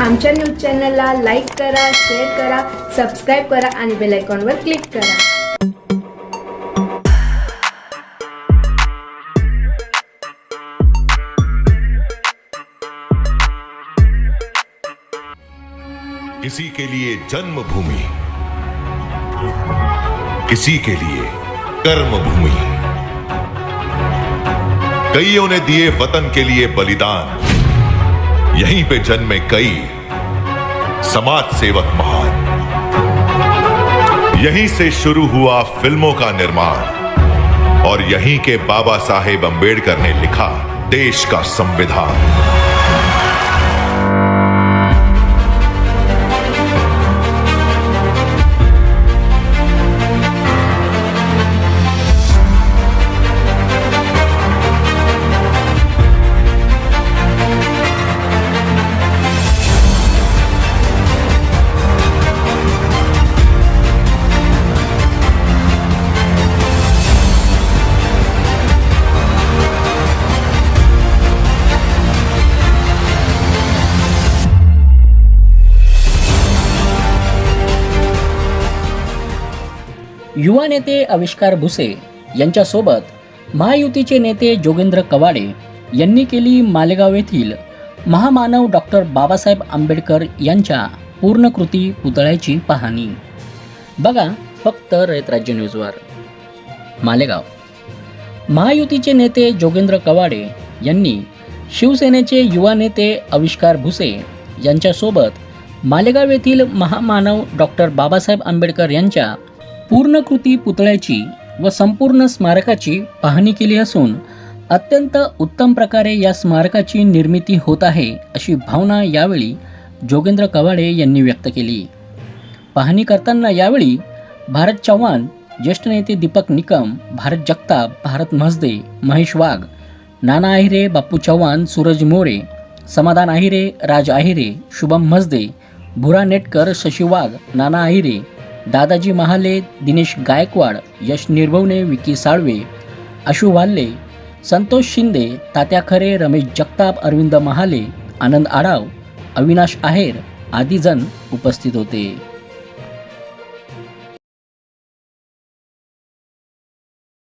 आमच्या न्यूज चॅनलला लाईक करा शेअर करा सबस्क्राईब करा आणि बेल आयकॉनवर क्लिक करा. किसी के लिए जन्मभूमि किसी के लिए कर्म भूमि कईयों ने दिए वतन के लिए बलिदान। यहीं पे जन्मे कई समाज सेवक महान। यहीं से शुरू हुआ फ़िल्मों का निर्माण और यहीं के बाबा साहेब अंबेडकर ने लिखा देश का संविधान। युवा नेते आविष्कार भुसे यांच्यासोबत महायुतीचे नेते जोगेंद्र कवाडे यांनी केली मालेगाव येथील महामानव डॉक्टर बाबासाहेब आंबेडकर यांच्या पूर्णकृती पुतळ्याची पाहणी. बघा फक्त रयत राज्य न्यूजवर. मालेगाव. महायुतीचे नेते जोगेंद्र कवाडे यांनी शिवसेनेचे युवा नेते आविष्कार भुसे यांच्यासोबत मालेगाव येथील महामानव डॉक्टर बाबासाहेब आंबेडकर यांच्या पूर्णकृती पुतळ्याची व संपूर्ण स्मारकाची पाहणी केली असून अत्यंत उत्तम प्रकारे या स्मारकाची निर्मिती होत आहे अशी भावना यावेळी जोगेंद्र कवाडे यांनी व्यक्त केली. पाहणी करताना यावेळी भारत चव्हाण ज्येष्ठ नेते दीपक निकम भारत जगताप भारत म्हसदे महेश वाघ नाना आहिरे बापू चव्हाण सूरज मोरे समाधान आहिरे राज आहिरे शुभम म्हसदे भुरा नेटकर शशी वाघ नाना आहिरे दादाजी महाले दिनेश गायकवाड यश निर्भवने विकी साळवे आशू वाल्ले संतोष शिंदे तात्या खरे रमेश जगताप अरविंद महाले आनंद आडाव अविनाश आहेर आदी जण उपस्थित होते.